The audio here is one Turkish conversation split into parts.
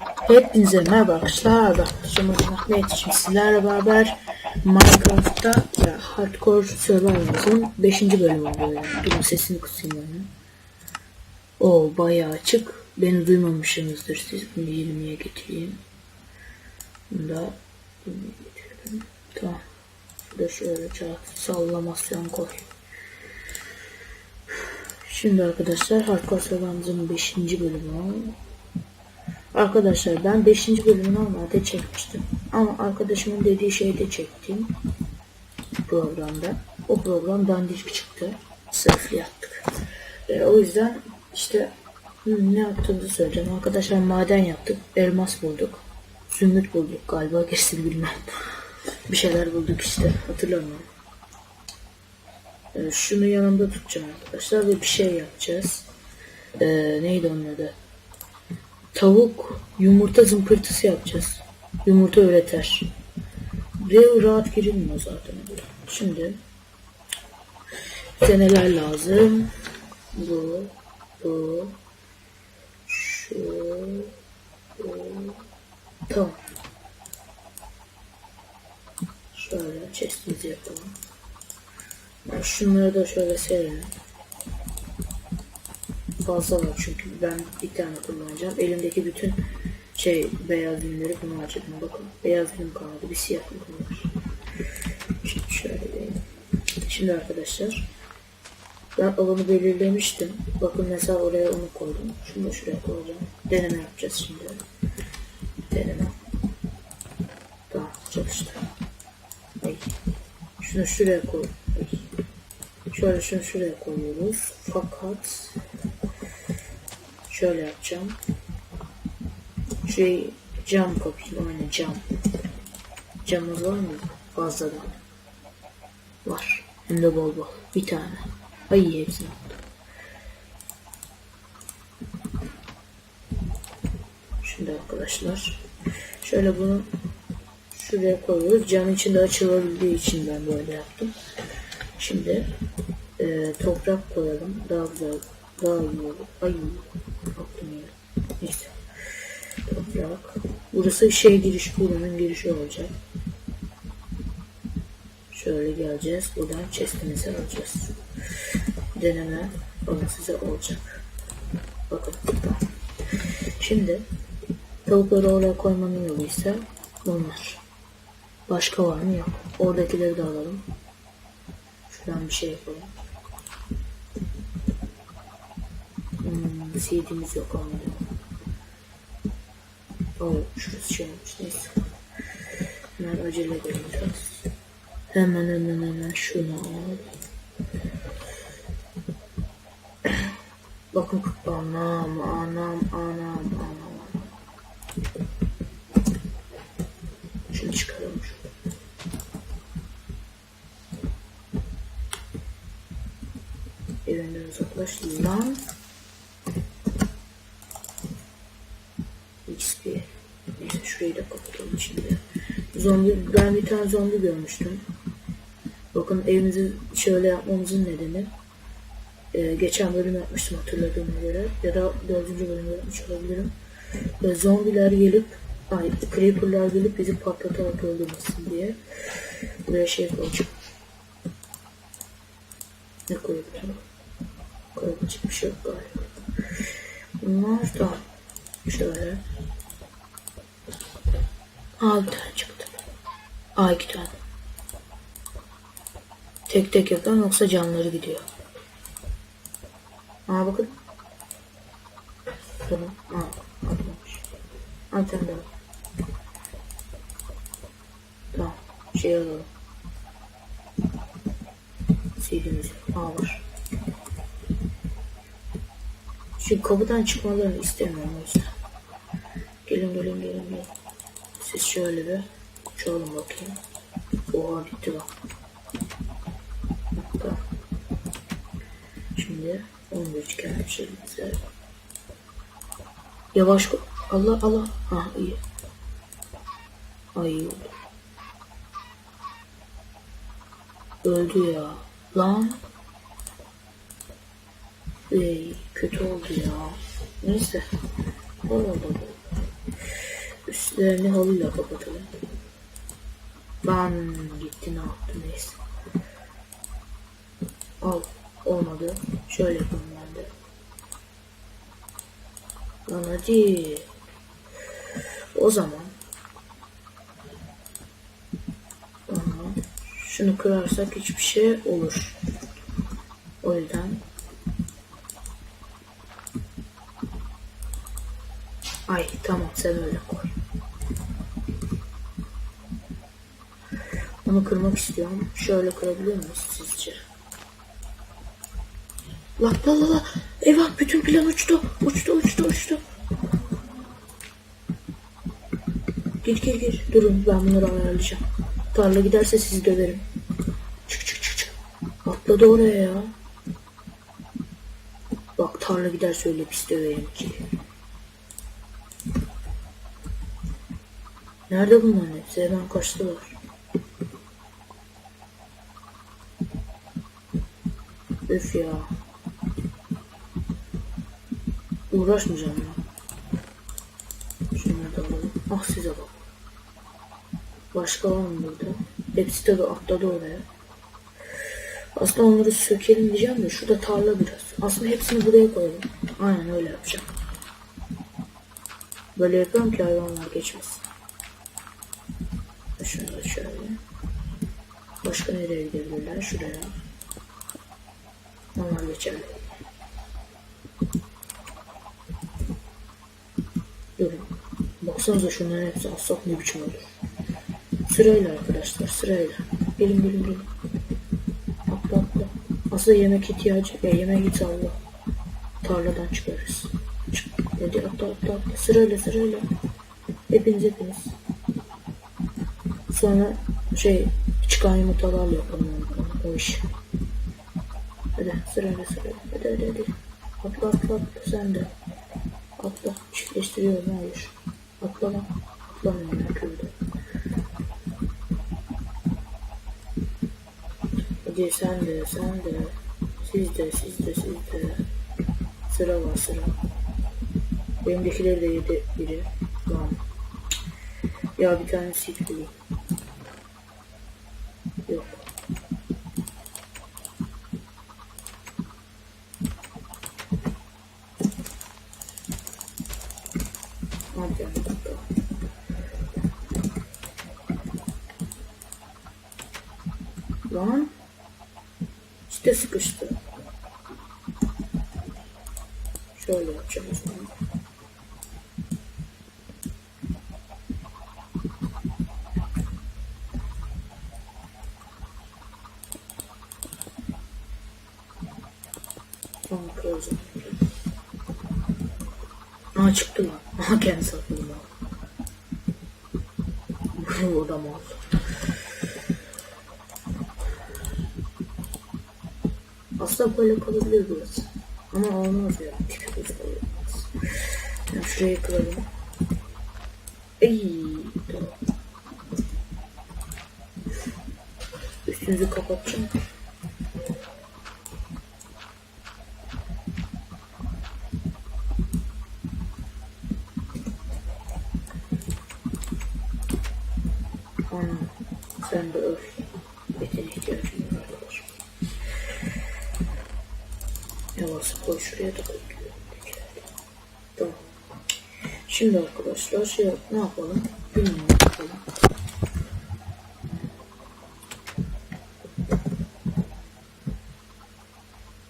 Hepinize merhaba arkadaşlar. Ben Şamur Ahmet. Şimdi sizlerle beraber Minecraft'ta ya, Hardcore Survival'ın 5. bölümü oluyor. Durun sesini kısayım yani. O bayağı açık. Beni duymamışsınızdır siz. Bunu 20'ye getireyim. Bunu da 20'ye getirelim. Tamam. Şurada şöyle sallamasyon koy. Şimdi arkadaşlar Hardcore Survival'ın 5. bölümü. Arkadaşlar ben 5. bölümü normalde çekmiştim. Ama arkadaşımın dediği şeyi de çektim. Programda. O program dandik çıktı. Sırflı yaptık. E, o yüzden işte hı, ne yaptığımızı söyleyeceğim. Arkadaşlar maden yaptık. Elmas bulduk. Zümrüt bulduk galiba. Gerisini bilmem. Bir şeyler bulduk işte. Hatırlamıyorum. E, şunu yanımda tutacağım arkadaşlar ve bir şey yapacağız. E, neydi onun adı? Tavuk yumurta zımpırtısı yapacağız. Yumurta üreter. Ve rahat girilmiyor zaten. Şimdi bize neler lazım? Bu, bu, şu, bu. Tamam. Şöyle chestimizi yapalım. Şunları da şöyle serelim fazla var çünkü ben bir tane kullanacağım. Elimdeki bütün şey beyaz ürünleri bunu harcadım. Bakın beyaz ürün kaldı. Bir siyah ürün var. Şimdi şöyle diyeyim. Şimdi arkadaşlar ben alanı belirlemiştim. Bakın mesela oraya onu koydum. Şunu da şuraya koyacağım. Deneme yapacağız şimdi. Deneme. Tamam çalıştı. Ay. Şunu şuraya koy. Ay. Şöyle şunu şuraya koyuyoruz. Fakat şöyle yapacağım. Şey cam kapayım aynen cam. Camımız var mı? Fazladan. Var. Hem de bol bol. Bir tane. Ay hepsini aldım. Şimdi arkadaşlar. Şöyle bunu şuraya koyuyoruz. Cam içinde açılabildiği için ben böyle yaptım. Şimdi e, toprak koyalım. Daha güzel, daha iyi olur. Ay. Neyse. Toprak. Burası şey giriş, buranın girişi olacak. Şöyle geleceğiz. Buradan chestimizi alacağız. Deneme falan size olacak. Bakın. Şimdi tavukları oraya koymanın yolu ise bunlar. Başka var mı? Yok. Oradakileri de alalım. Şuradan bir şey yapalım. CD'miz yok olmadı. Oh, şurası şey olmuş. Neyse. Hemen acele edelim biraz. Hemen hemen hemen şunu al. Bakın anam anam anam anam. Şunu çıkaralım şuradan. Evinden uzaklaş lan. XP. Neyse şurayı da kapatalım şimdi. Zombi, ben bir tane zombi görmüştüm. Bakın evimizi şöyle yapmamızın nedeni. Ee, geçen bölüm yapmıştım hatırladığıma göre. Ya da dördüncü bölüm yapmış olabilirim. Ee, zombiler gelip, ay creeperlar gelip bizi patlatarak öldürmesin diye. Buraya şey koyacağım. Ne koyabilirim? Koyabilecek bir şey yok galiba. Bunlar da şöyle. Aa bir tane çıktı. Aa iki tane. Tek tek yapıyorum yoksa canları gidiyor. Aa bakın. Tamam. Aa atmamış. Daha. Tamam. Şey alalım. Sildiğimiz yok. Aa var. Şu kapıdan çıkmalarını istemiyorum o yüzden. Gelin gelin gelin gelin. Siz şöyle bir uçalım bakayım. Oha gitti bak. Tamam. Şimdi 11 gelmişimize. Yavaş ko- Allah Allah. Ha iyi. Ay iyi oldu. Öldü ya. Lan. Ey, kötü oldu ya. Neyse. Olmadı. Üstlerini halıyla kapatalım. Ben gitti ne yaptı neyse. Al olmadı. Şöyle yapalım ben de. Lan hadi. O zaman Aha, şunu kırarsak hiçbir şey olur. O yüzden Ay tamam sen öyle koy. Onu kırmak istiyorum. Şöyle kırabiliyor muyuz sizce? La la la la. Eyvah bütün plan uçtu. Uçtu uçtu uçtu. Gir gir gir. Durun ben bunları ayarlayacağım. Tarla giderse sizi döverim. Çık çık çık çık. Atladı oraya ya. Bak tarla giderse öyle pis döverim ki. Nerede bunların hepsi? Hemen kaçtılar. Öf ya. Uğraşmayacağım ya. Şunları da alalım. Ah size bak. Başka var mı burada? Hepsi tabi atladı oraya. Aslında onları sökelim diyeceğim de şurada tarla biraz. Aslında hepsini buraya koyalım. Aynen öyle yapacağım. Böyle yapıyorum ki hayvanlar geçmesin. Şunu da şöyle. Başka nereye gidebilirler? Şuraya. Onlar geçer. Durun. Baksanıza şunların hepsi asfalt ne biçim olur. Sırayla arkadaşlar sırayla. Gelin gelin gelin. Atla atla. Aslında yemek ihtiyacı ya yemek git Allah. Tarladan çıkarız. Çık. Hadi atla atla atla. Sırayla sırayla. Hepiniz hepiniz. Sonra şey çıkan yumurtalarla yapalım o işi. Hadi sırayla sırayla. Hadi hadi hadi. Atla atla atla sen de. Atla. Çiftleştiriyorum hayır. Atla lan. Atlamıyorum ya köyde. Hadi sen de sen de. Siz de siz de siz de. Sıra var sıra. Benimdekileri de yedi biri. Lan. Ya bir tane sit bulayım. Yok. Hadi hadi. Lan. İşte sıkıştı. Şöyle yapacağım o zaman. Aa çıktı lan. Aha kendi sakladı lan. Bu adam oldu. Aslında böyle kalabilir burası. Ama olmaz ya. Tipi bozuk olmaz. Yani şurayı kıralım. Ey, tamam. Üstünüzü kapatacağım. Ana, sen de öl. Etine ihtiyacım var arkadaşım. Yavaş koy şuraya da koy. Tamam. Şimdi arkadaşlar şey yap, ne yapalım? Bilmiyorum yapalım.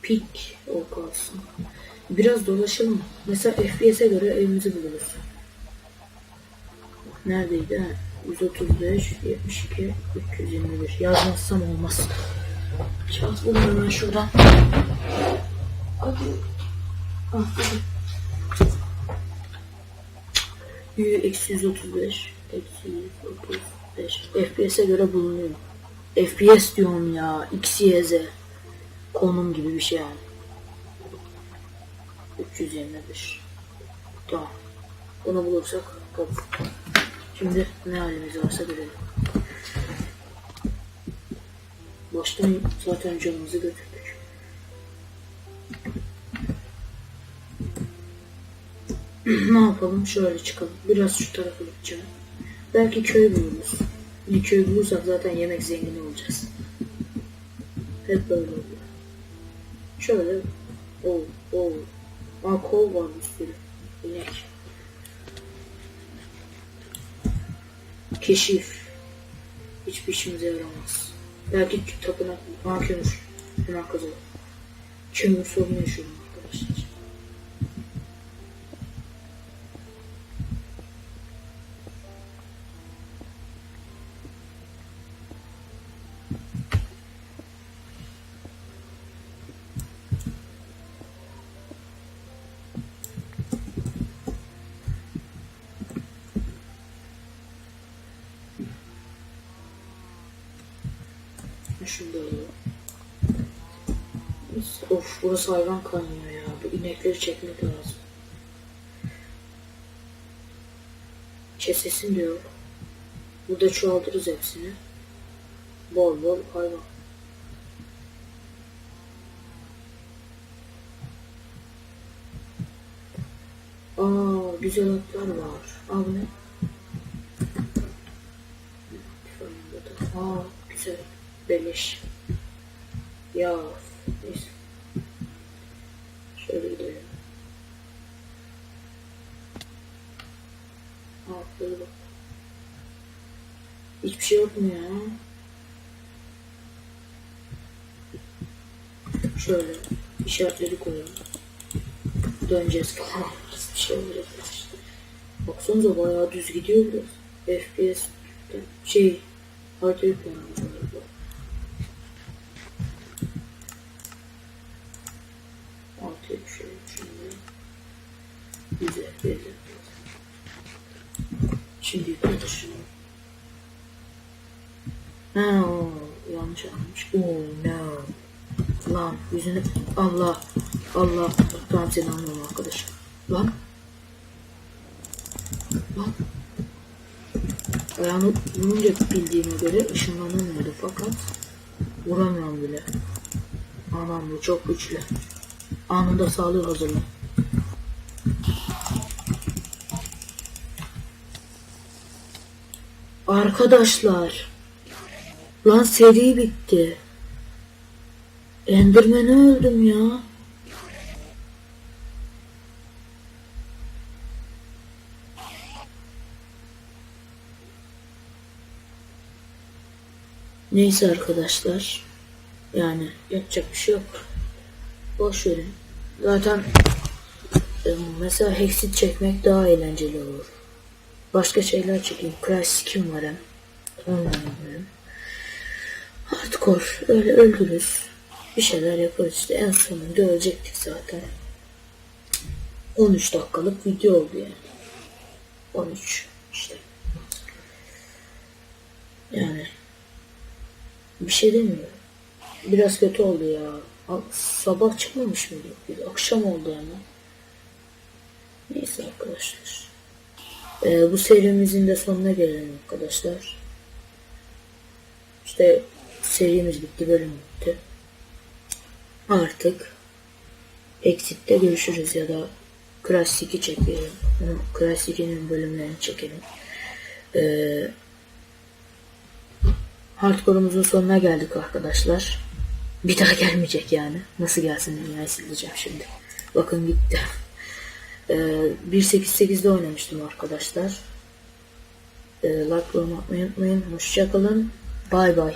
Pik o kalsın. Biraz dolaşalım. Mesela FPS'e göre evimizi buluruz. Neredeydi? Ha, 135, 72, 321. Yazmazsam olmaz. Kağıt bulayım ben şuradan. Hadi. Ah, hadi. Eksi 135. Eksi 135. FPS'e göre bulunuyor. FPS diyorum ya. X, Y, Z. Konum gibi bir şey yani. 321. Tamam. Bunu bulursak kabul. Şimdi ne halimiz varsa görelim. Baştan zaten canımızı götürdük. Ne yapalım? Şöyle çıkalım. Biraz şu tarafa gideceğim. Belki köy buluruz. Bir köy bulursak zaten yemek zengini olacağız. Hep böyle oluyor. Şöyle. Oo, oo. Aa kol var sürü. İnek. Keşif. Hiçbir işimize yaramaz. Belki tapınak. Aa kömür. Hemen kazalım. Kömür sorunu yaşıyorum arkadaşlar. Alalım. Of burası hayvan kaynıyor ya. Bu inekleri çekmek lazım. Kesesin diyor. Burada çoğaltırız hepsini. Bol bol hayvan. Aa güzel atlar var. Al ne? Aa güzel. Beleş. Ya neyse. Şöyle gidelim. Böyle bak. Hiçbir şey yok mu ya? Şöyle işaretleri koyalım. Döneceğiz falan. Bir şey işte. Baksanıza bayağı düz gidiyor biraz. FPS şey harita yüklenmiş düşelim şimdi. Güzel, güzel. Şimdi yukarıdır. Ha, yanlış anlamış. Oh no. Lan yüzünü Allah Allah tamam seni anlıyorum arkadaş. Lan Lan Ayağını vurunca bildiğime göre ışınlanamıyordu fakat vuramıyorum bile. Anam bu çok güçlü. Anında sağlığı hazırla. Arkadaşlar. Lan seri bitti. Enderman'e öldüm ya. Neyse arkadaşlar. Yani yapacak bir şey yok. Boş verin. Zaten e, mesela Hexit çekmek daha eğlenceli olur. Başka şeyler çekeyim. Crash skin var hem. Ondan. Hardcore. Öyle öldürürüz. Bir şeyler yaparız işte. En sonunda ölecektik zaten. 13 dakikalık video oldu yani. 13 işte. Yani bir şey demiyorum. Biraz kötü oldu ya. Sabah çıkmamış mıydı? Bir akşam oldu ama. Neyse arkadaşlar. Ee, bu serimizin de sonuna gelelim arkadaşlar. İşte serimiz bitti, bölüm bitti. Artık Exit'te görüşürüz ya da 2 çekelim. Crash 2'nin bölümlerini çekelim. Ee, Hardcore'umuzun sonuna geldik arkadaşlar. Bir daha gelmeyecek yani. Nasıl gelsin dünyayı sileceğim şimdi. Bakın gitti. Ee, 1.8.8'de oynamıştım arkadaşlar. Ee, like yorum atmayı unutmayın. Hoşçakalın. Bay bay.